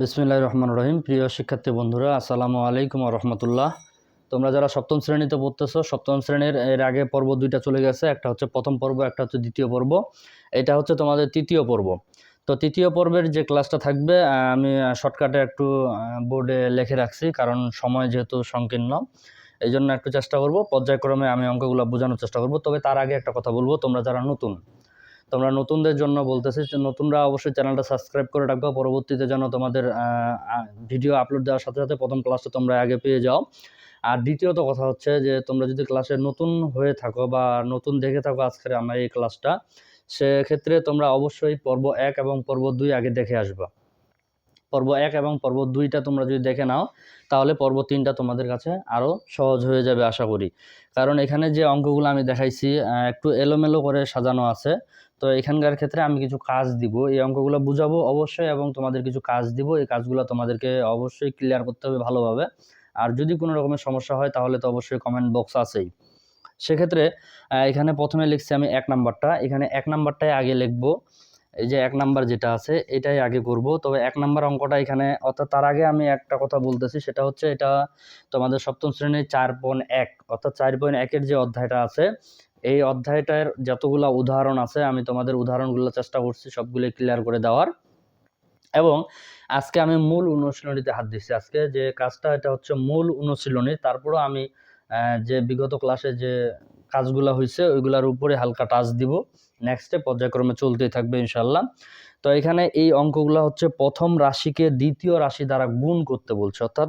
বিসমিল্লাহ রহমান রহিম। প্রিয় শিক্ষার্থী বন্ধুরা, আসসালামু আলাইকুম রহমতুল্লাহ। তোমরা যারা সপ্তম শ্রেণীতে পড়তেছ, সপ্তম শ্রেণির, এর আগে পর্ব দুইটা চলে গেছে। একটা হচ্ছে প্রথম পর্ব, একটা হচ্ছে দ্বিতীয় পর্ব। এটা হচ্ছে তোমাদের তৃতীয় পর্ব। তো তৃতীয় পর্বের যে ক্লাসটা থাকবে আমি শর্টকাটে একটু বোর্ডে লিখে রাখছি, কারণ সময় যেহেতু সংকীর্ণ। এই জন্য একটু চেষ্টা করব। পর্যায়ক্রমে আমি অঙ্কগুলো বোঝানোর চেষ্টা করব। তবে তার আগে একটা কথা বলব, তোমরা যারা নতুন। তোমরা নতুনদের জন্য বলতেছি যে নতুনরা অবশ্যই চ্যানেলটা সাবস্ক্রাইব করে রাখবে। পরবর্তীতে যেন তোমাদের ভিডিও আপলোড দেওয়ার সাথে সাথে প্রথম ক্লাসটা তোমরা আগে পেয়ে যাও। আর দ্বিতীয়ত কথা হচ্ছে যে, তোমরা যদি ক্লাসে নতুন হয়ে থাকো বা নতুন দেখে থাকো আজকের আমার এই ক্লাসটা সেক্ষেত্রে তোমরা অবশ্যই পর্ব এক এবং পর্ব দুই আগে দেখে আসবা। পর্ব এক এবং পর্ব দুইটা তোমরা যদি দেখে নাও, তাহলে পর্ব তিনটা তোমাদের কাছে আরও সহজ হয়ে যাবে আশা করি। কারণ এখানে যে অঙ্কগুলো আমি দেখাইছি একটু এলোমেলো করে সাজানো আছে। তো এখানকার ক্ষেত্রে আমি কিছু কাজ দিব। এই অঙ্কগুলো বুঝাবো অবশ্যই এবং তোমাদের কিছু কাজ দিব। এই কাজগুলো তোমাদেরকে অবশ্যই ক্লিয়ার করতে হবে ভালোভাবে। আর যদি কোনো রকমের সমস্যা হয় তাহলে তো অবশ্যই কমেন্ট বক্স আছেই। সেক্ষেত্রে এখানে প্রথমে লিখছি আমি এক নাম্বারটা। এখানে এক নাম্বারটাই আগে লিখব। এই যে এক নাম্বার যেটা আছে, এটাই আগে করব। তবে এক নাম্বার অঙ্কটা এখানে, অর্থাৎ তার আগে আমি একটা কথা বলতেছি, সেটা হচ্ছে এটা তোমাদের সপ্তম শ্রেণির চার পয়েন্ট এক, অর্থাৎ চার পয়েন্ট একের যে অধ্যায়টা আছে এই অধ্যায়টার যতগুলো উদাহরণ আছে, আমি তোমাদের উদাহরণগুলো চেষ্টা করছি সবগুলো ক্লিয়ার করে দেওয়ার। এবং আজকে আমি মূল অনুশীলনীতে হাত দিচ্ছি আজকে যে কাজটা, এটা হচ্ছে মূল অনুশীলনী। তারপরও আমি যে বিগত ক্লাসে যে কাজগুলো হয়েছে ওইগুলোর উপরে হালকা টাচ দিব। নেক্সটে পর্যায়ক্রমে চলতেই থাকবে ইনশাল্লাহ তো এখানে এই অঙ্কগুলো হচ্ছে প্রথম রাশিকে দ্বিতীয় রাশি দ্বারা গুণ করতে বলছে। অর্থাৎ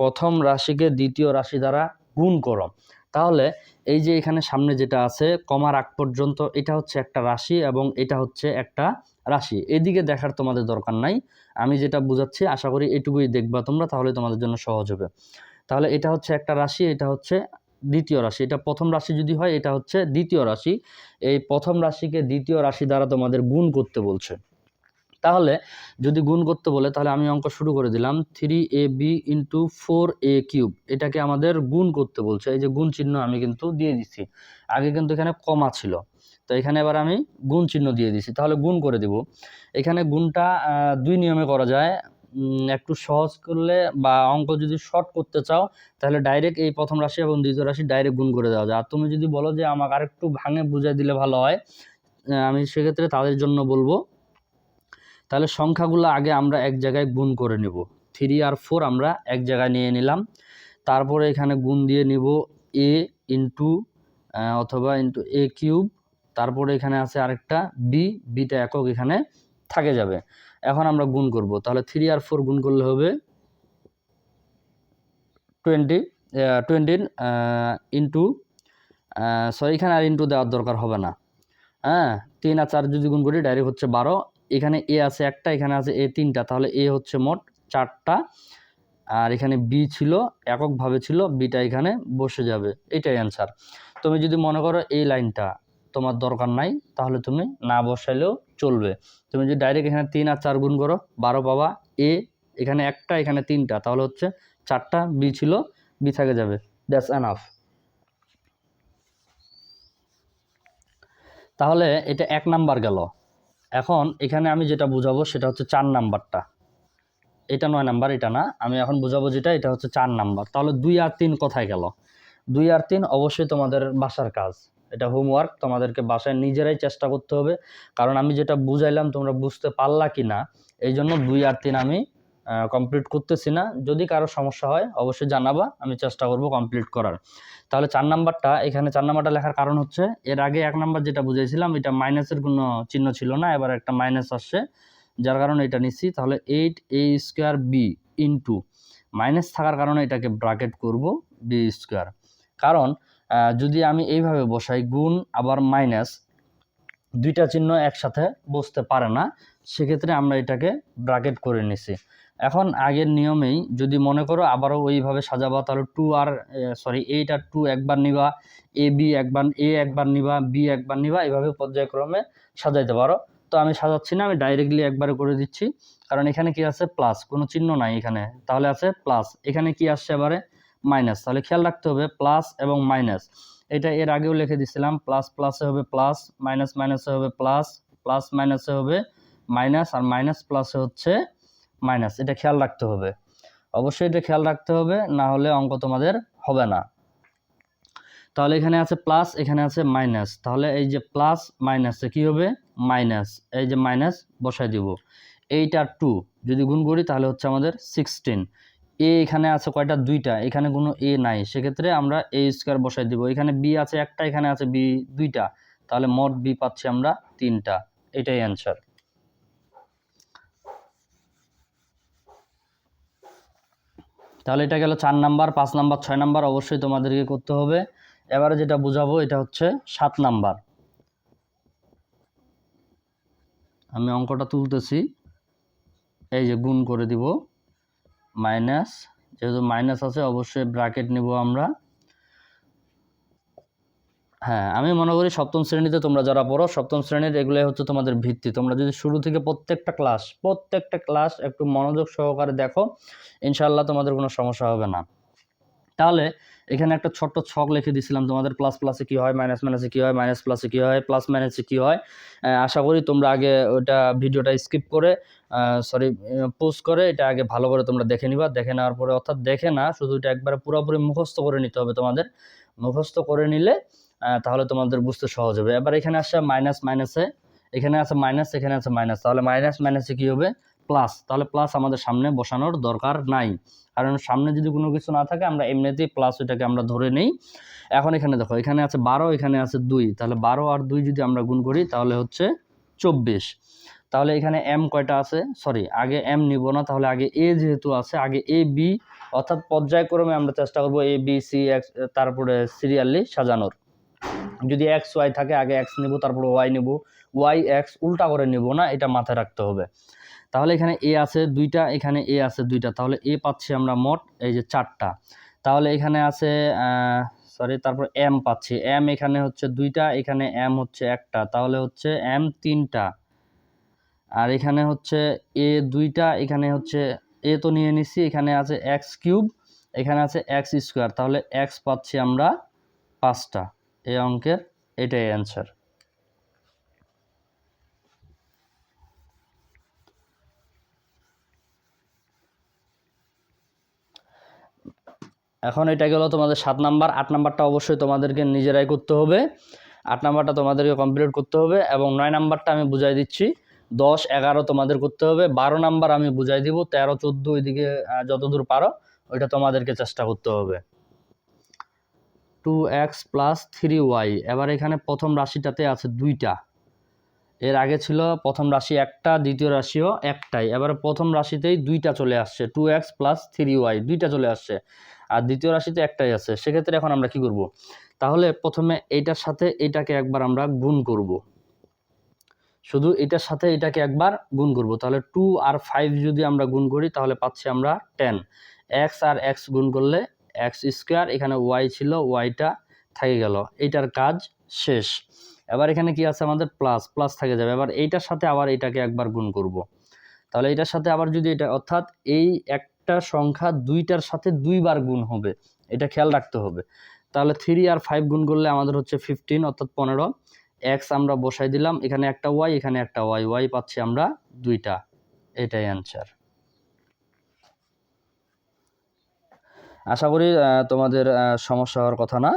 প্রথম রাশিকে দ্বিতীয় রাশি দ্বারা গুণ করো। তাহলে এই যে এখানে সামনে যেটা আছে কমার আগ পর্যন্ত, এটা হচ্ছে একটা রাশি এবং এটা হচ্ছে একটা রাশি। এদিকে দেখার তোমাদের দরকার নাই। আমি যেটা বুঝাচ্ছি, আশা করি এটুকুই দেখবা তোমরা, তাহলে তোমাদের জন্য সহজ হবে। তাহলে এটা হচ্ছে একটা রাশি, এটা হচ্ছে দ্বিতীয় রাশি। এটা প্রথম রাশি যদি হয়, এটা হচ্ছে দ্বিতীয় রাশি। এই প্রথম রাশিকে দ্বিতীয় রাশি দ্বারা তোমাদের গুণ করতে বলছে। তাহলে যদি গুণ করতে বলে, তাহলে আমি অঙ্ক শুরু করে দিলাম। Three A B into four A cube এটাকে আমাদের গুণ করতে বলছে। এই যে গুণ চিহ্ন আমি কিন্তু দিয়ে দিচ্ছি আগে কিন্তু এখানে কমা ছিল। তো এখানে এবার আমি গুণ চিহ্ন দিয়ে দিছি। তাহলে গুণ করে দিব। এখানে গুণটা দুই নিয়মে করা যায়। একটু সহজ করলে বা অঙ্ক যদি শর্ট করতে চাও, তাহলে ডাইরেক্ট এই প্রথম রাশি এবং দ্বিতীয় রাশি ডাইরেক্ট গুণ করে দেওয়া যায়। আর তুমি যদি বলো যে আমাকে আরেকটু ভাঙে বুঝাই দিলে ভালো হয় আমি সেক্ষেত্রে তাদের জন্য বলব তাহলে সংখ্যাগুলো আগে আমরা এক জায়গায় গুণ করে নেব। থ্রি আর ফোর আমরা এক জায়গায় নিয়ে নিলাম। তারপরে এখানে গুণ দিয়ে নিব এ ইন্টু অথবা ইন্টু এ কিউব তারপরে এখানে আছে আরেকটা বি বিটা একক এখানে থাকে যাবে। এখন আমরা গুণ করব। তাহলে থ্রি আর ফোর গুণ করলে হবে টোয়েন্টি টোয়েন্টিন ইন্টু সরি এখানে আর ইন্টু দেওয়ার দরকার হবে না। হ্যাঁ তিন আর চার যদি গুণ করি ডাইরেক্ট হচ্ছে বারো। এখানে এ আছে একটা, এখানে আছে এ তিনটা। তাহলে এ হচ্ছে মোট চারটা। আর এখানে বি ছিল, এককভাবে ছিল, বিটা এখানে বসে যাবে। এটাই অ্যান্সার তুমি যদি মনে করো এই লাইনটা তোমার দরকার নাই, তাহলে তুমি না বসাইলেও চলবে। তুমি যদি ডাইরেক্ট এখানে তিন আর চার গুণ করো, বারো পাবা। এ, এখানে একটা, এখানে তিনটা। তাহলে হচ্ছে চারটা বি ছিল, বি থাকে যাবে। দ্যাটস এনাফ তাহলে এটা এক নাম্বার গেল। এখন এখানে আমি যেটা বুঝাবো সেটা হচ্ছে চার নাম্বারটা। এটা নয় নাম্বার, এটা না। আমি এখন বুঝাবো যেটা, এটা হচ্ছে চার নাম্বার। তাহলে দুই আর তিন কোথায় গেল? দুই আর তিন অবশ্যই তোমাদের বাসার কাজ। এটা হোমওয়ার্ক তোমাদেরকে বাসায় নিজেরাই চেষ্টা করতে হবে। কারণ আমি যেটা বুঝাইলাম তোমরা বুঝতে পারলা কি না এই জন্য দুই আর তিন আমি কমপ্লিট করতেছি না। যদি কারও সমস্যা হয়, অবশ্যই জানাবা, আমি চেষ্টা করব কমপ্লিট করার। তাহলে চার নাম্বারটা, এখানে চার নাম্বারটা লেখার কারণ হচ্ছে, এর আগে এক নাম্বার যেটা বুঝাইছিলাম, এটা মাইনাসের কোনো চিহ্ন ছিল না, এবার একটা মাইনাস আসছে। যার কারণে এটা নিচ্ছি, তাহলে eight A square B into minus থাকার কারণে এটাকে ব্রাকেট করব বি স্কোয়ার কারণ যদি আমি এইভাবে বসাই, গুণ আবার মাইনাস দুইটা চিহ্ন একসাথে বসতে পারে না সেক্ষেত্রে আমরা এটাকে ব্রাকেট করে নিছি। এখন আগের নিয়মেই যদি মনে করো আবারও ওইভাবে সাজাবা, তাহলে টু আর সরি এইট আর টু একবার নিবা এ বি একবার এ একবার নিবা বি একবার নিবা এইভাবে পর্যায়ক্রমে সাজাইতে পারো। তো আমি সাজাচ্ছি না, আমি ডাইরেক্টলি একবারে করে দিচ্ছি। কারণ এখানে কি আছে? প্লাস কোনো চিহ্ন নাই এখানে। তাহলে আছে প্লাস এখানে কি আসছে এবারে? মাইনাস তাহলে খেয়াল রাখতে হবে প্লাস এবং মাইনাস এটা এর আগেও লিখে দিছিলাম প্লাস প্লাসে হবে প্লাস মাইনাস মাইনাসে হবে প্লাস প্লাস মাইনাসে হবে মাইনাস আর মাইনাস প্লাসে হচ্ছে মাইনাস। এটা খেয়াল রাখতে হবে। অবশ্যই এটা খেয়াল রাখতে হবে, না হলে অঙ্ক তোমাদের হবে না। তাহলে এখানে আছে প্লাস এখানে আছে মাইনাস তাহলে এই যে প্লাস মাইনাসে কী হবে? মাইনাস এই যে মাইনাস বসাই দিব। এইট টু যদি গুণ করি তাহলে হচ্ছে আমাদের সিক্সটিন এ এখানে আছে কয়টা? দুইটা। এখানে কোনো এ নাই। সেক্ষেত্রে আমরা এ স্কোয়ার বসাই দিব। এখানে বি আছে একটা, এখানে আছে বি দুইটা। তাহলে মোট বি পাচ্ছি আমরা তিনটা। এটাই অ্যান্সার তাহলে এটা গেল চার নাম্বার, পাঁচ নাম্বার, ছয় নাম্বার, অবশ্যই তোমাদেরকে করতে হবে। এবারে যেটা বুঝাবো, এটা হচ্ছে সাত নাম্বার। আমি অঙ্কটা তুলতেছি। এই যে গুণ করে দিব। মাইনাস, যেহেতু মাইনাস আছে, অবশ্যই ব্র্যাকেট নিব আমরা। হ্যাঁ আমি মনে করি সপ্তম শ্রেণীতে তোমরা যারা পড়ো, সপ্তম শ্রেণির এগুলোই হচ্ছে তোমাদের ভিত্তি। তোমরা যদি শুরু থেকে প্রত্যেকটা ক্লাস প্রত্যেকটা ক্লাস একটু মনোযোগ সহকারে দেখো ইনশাল্লাহ তোমাদের কোনো সমস্যা হবে না। তাহলে এখানে একটা ছোট্ট ছক লিখে দিয়েছিলাম তোমাদের প্লাস প্লাসে কী হয় মাইনাস মাইনাসে কী হয় মাইনাস প্লাসে কী হয় প্লাস মাইনাসে কী হয়। আশা করি তোমরা আগে ওটা ভিডিওটা স্কিপ করে সরি পোস্ট করে, এটা আগে ভালো করে তোমরা দেখে নিবা। দেখে নেওয়ার পরে অর্থাৎ দেখে না, শুধু এটা একবারে পুরোপুরি মুখস্থ করে নিতে হবে তোমাদের। মুখস্থ করে নিলে তাহলে তোমাদের বুঝতে সহজ হবে। এবার এখানে আসছে মাইনাস মাইনাসে এখানে আছে মাইনাস এখানে আছে মাইনাস তাহলে মাইনাস মাইনাসে কী হবে? প্লাস তাহলে প্লাস আমাদের সামনে বসানোর দরকার নাই। কারণ সামনে যদি কোনো কিছু না থাকে, আমরা এমনিতেই প্লাস ওইটাকে আমরা ধরে নেই। এখন এখানে দেখো, এখানে আছে বারো, এখানে আছে দুই। তাহলে বারো আর দুই যদি আমরা গুণ করি, তাহলে হচ্ছে চব্বিশ। তাহলে এখানে এম কয়টা আছে? সরি আগে এম নিব না, তাহলে আগে এ যেহেতু আছে, আগে এ বি অর্থাৎ পর্যায়ক্রমে আমরা চেষ্টা করব এ বি সি এক্স তারপরে সিরিয়ালি সাজানোর। যদি এক্স ওয়াই থাকে, আগে এক্স নেব, তারপর ওয়াই নেব। ওয়াই এক্স উল্টা করে নেব না, এটা মাথায় রাখতে হবে। তাহলে এখানে এ আছে দুইটা, এখানে এ আছে দুইটা। তাহলে এ পাচ্ছি আমরা মোট এই যে চারটা। তাহলে এখানে আছে সরি তারপর এম পাচ্ছি। এম এখানে হচ্ছে দুইটা, এখানে এম হচ্ছে একটা। তাহলে হচ্ছে এম তিনটা। আর এখানে হচ্ছে এ দুইটা, এখানে হচ্ছে এ তো নিয়ে নিচ্ছি এখানে আছে এক্স কিউব এখানে আছে এক্স স্কোয়ার তাহলে এক্স পাচ্ছি আমরা পাঁচটা। এই অঙ্কের এটাই অ্যান্সার এখন এটা গেল তোমাদের সাত নাম্বার, আট নাম্বারটা অবশ্যই তোমাদেরকে নিজেরাই করতে হবে। আট নাম্বারটা তোমাদেরকে কমপ্লিট করতে হবে এবং নয় নাম্বারটা আমি বুঝাই দিচ্ছি। দশ, এগারো তোমাদের করতে হবে। বারো নাম্বার আমি বুঝাই দিব, তেরো, চোদ্দ ওইদিকে যতদূর পারো, ওইটা তোমাদেরকে চেষ্টা করতে হবে। Two X plus three Y এবার এখানে প্রথম রাশিটাতে আছে দুইটা। এর আগে ছিল প্রথম রাশি একটা, দ্বিতীয় রাশিও একটাই। এবারে প্রথম রাশিতেই দুইটা চলে আসছে two X plus three Y দুইটা চলে আসছে। আর দ্বিতীয় রাশিতে একটাই আছে। সেক্ষেত্রে এখন আমরা কি করব? তাহলে প্রথমে এইটার সাথে এটাকে একবার আমরা গুণ করব। শুধু এটার সাথে এটাকে একবার গুণ করব। তাহলে টু আর ফাইভ যদি আমরা গুণ করি, তাহলে পাচ্ছি আমরা টেন এক্স আর এক্স গুণ করলে এক্স স্কোয়ার, এখানে ওয়াই ছিল, ওয়াইটা থেকে গেল। এইটার কাজ শেষ। এবার এখানে কি আছে আমাদের? প্লাস প্লাস থেকে যাবে। এবার এইটার সাথে আবার এটাকে একবার গুণ করব। তাহলে এটার সাথে আবার যদি এটা, অর্থাৎ এই একটা সংখ্যা দুইটার সাথে দুইবার গুণ হবে, এটা খেয়াল রাখতে হবে। তাহলে থ্রি আর ফাইভ গুণ করলে আমাদের হচ্ছে ফিফটিন অর্থাৎ পনেরো। এক্স আমরা বসাই দিলাম, এখানে একটা ওয়াই, এখানে একটা ওয়াই ওয়াই পাচ্ছি আমরা দুইটা। এটাই অ্যান্সার আশা করি তোমাদের সমস্যা হওয়ার কথা না।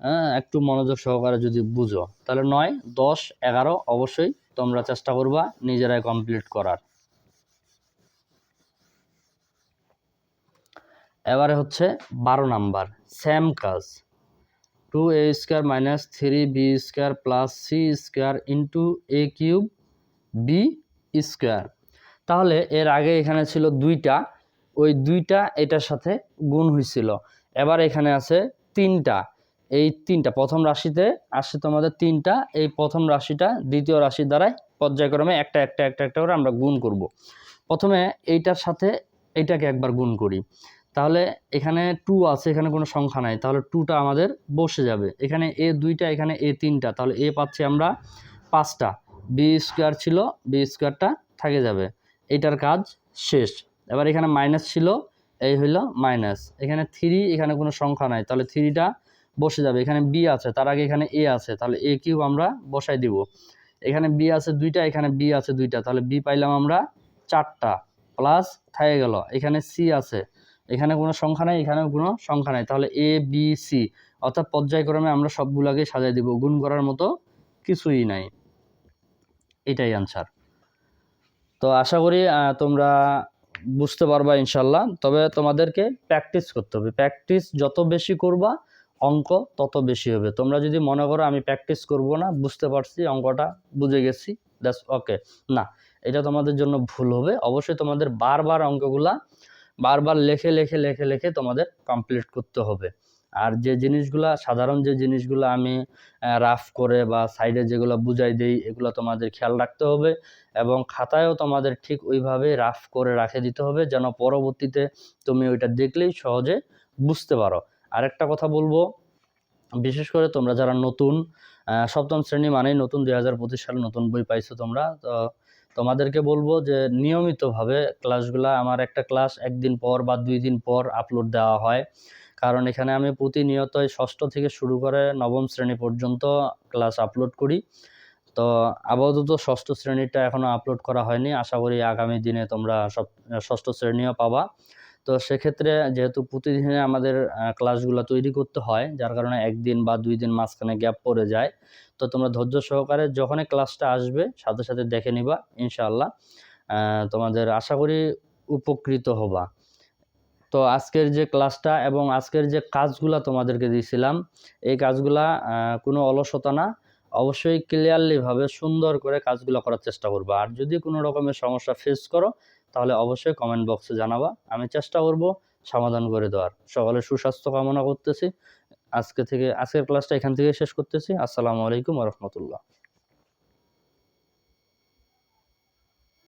হ্যাঁ একটু মনোযোগ সহকারে যদি বুঝো। তাহলে নয়, দশ, এগারো অবশ্যই তোমরা চেষ্টা করবা নিজেরাই কমপ্লিট করার। এবারে হচ্ছে বারো নাম্বার সেম কাজ। Two A square minus three B square plus C square into A cube B square তাহলে এর আগে এখানে ছিল দুইটা ওই দুইটা এটার সাথে গুণ হয়েছিল এবার এখানে আছে তিনটা। এই তিনটা প্রথম রাশিতে আসছে তোমাদের তিনটা। এই প্রথম রাশিটা দ্বিতীয় রাশির দ্বারাই পর্যায়ক্রমে একটা একটা একটা একটা করে আমরা গুণ করব। প্রথমে এইটার সাথে এইটাকে একবার গুণ করি। তাহলে এখানে টু আছে, এখানে কোনো সংখ্যা নাই। তাহলে টুটা আমাদের বসে যাবে। এখানে এ দুইটা, এখানে এ তিনটা। তাহলে এ পাচ্ছি আমরা পাঁচটা। বি স্কোয়ার ছিল বি স্কোয়ারটা থাকে যাবে। এটার কাজ শেষ। এবার এখানে মাইনাস ছিল, এই হইল মাইনাস এখানে থ্রি এখানে কোনো সংখ্যা নাই। তাহলে থ্রিটা বসে যাবে। এখানে বি আছে, তার আগে এখানে এ আছে। তাহলে এ কিউ আমরা বসাই দিব। এখানে বি আছে দুইটা, এখানে বি আছে দুইটা। তাহলে বি পাইলাম আমরা চারটা। প্লাস থাকে গেল। এখানে সি আছে। এখানে কোনো সংখ্যা নাই, এখানেও কোনো সংখ্যা নাই। তাহলে এ বি সি অর্থাৎ পর্যায়ক্রমে আমরা সবগুলোকে সাজাই দিব। গুণ করার মতো কিছুই নাই। এটাই আনসার তো আশা করি তোমরা বুঝতে পারবা ইনশাল্লাহ তবে তোমাদেরকে প্র্যাকটিস করতে হবে। প্র্যাকটিস যত বেশি করবা, অঙ্ক তত বেশি হবে। তোমরা যদি মনে করো আমি প্র্যাকটিস করব না, বুঝতে পারছি, অঙ্কটা বুঝে গেছি দ্যাটস ওকে না, এটা তোমাদের জন্য ভুল হবে। অবশ্যই তোমাদের বারবার অঙ্কগুলা বারবার লেখে লেখে লেখে লেখে তোমাদের কমপ্লিট করতে হবে। আর যে জিনিসগুলা, সাধারণ যে জিনিসগুলো আমি রাফ করে বা সাইডে যেগুলো বুঝাই দেই, এগুলো তোমাদের খেয়াল রাখতে হবে এবং খাতায়ও তোমাদের ঠিক ওইভাবে রাফ করে রাখে দিতে হবে যেন পরবর্তীতে তুমি ওইটা দেখলেই সহজে বুঝতে পারো। আরেকটা কথা বলব, বিশেষ করে তোমরা যারা নতুন সপ্তম শ্রেণি মানেই নতুন, দুই হাজার পঁচিশ সালে নতুন বই পাইছো তোমরা, তো তোমাদেরকে বলব যে নিয়মিতভাবে ক্লাসগুলা আমার একটা ক্লাস একদিন পর বা দুই দিন পর আপলোড দেওয়া হয়। কারণ এখানে আমি প্রতিনিয়তই ষষ্ঠ থেকে শুরু করে নবম শ্রেণি পর্যন্ত ক্লাস আপলোড করি। তো আপাতত ষষ্ঠ শ্রেণীটা এখনও আপলোড করা হয়নি। আশা করি আগামী দিনে তোমরা সব, ষষ্ঠ শ্রেণীও পাবা। তো সেক্ষেত্রে যেহেতু প্রতিদিনে আমাদের ক্লাসগুলো তৈরি করতে হয়, যার কারণে একদিন বা দুই দিন মাঝখানে গ্যাপ পড়ে যায়। তো তোমরা ধৈর্য সহকারে যখনই ক্লাসটা আসবে, সাথে সাথে দেখে নিবা, ইনশাআল্লাহ। তোমাদের আশা করি উপকৃত হবা। তো আজকের যে ক্লাসটা এবং আজকের যে কাজগুলা তোমাদেরকে দিয়েছিলাম, এই কাজগুলা কোনো অলসতা না। অবশ্যই ক্লিয়ারলিভাবে সুন্দর করে কাজগুলো করার চেষ্টা করবা। আর যদি কোনো রকমের সমস্যা ফেস করো, তাহলে অবশ্যই কমেন্ট বক্সে জানাবা। আমি চেষ্টা করব সমাধান করে দেওয়ার। সকলের সুস্বাস্থ্য কামনা করতেছি। আজকে থেকে, আজকের ক্লাসটা এখান থেকে শেষ করতেছি। আসসালামু আলাইকুম রহমতুল্লাহ।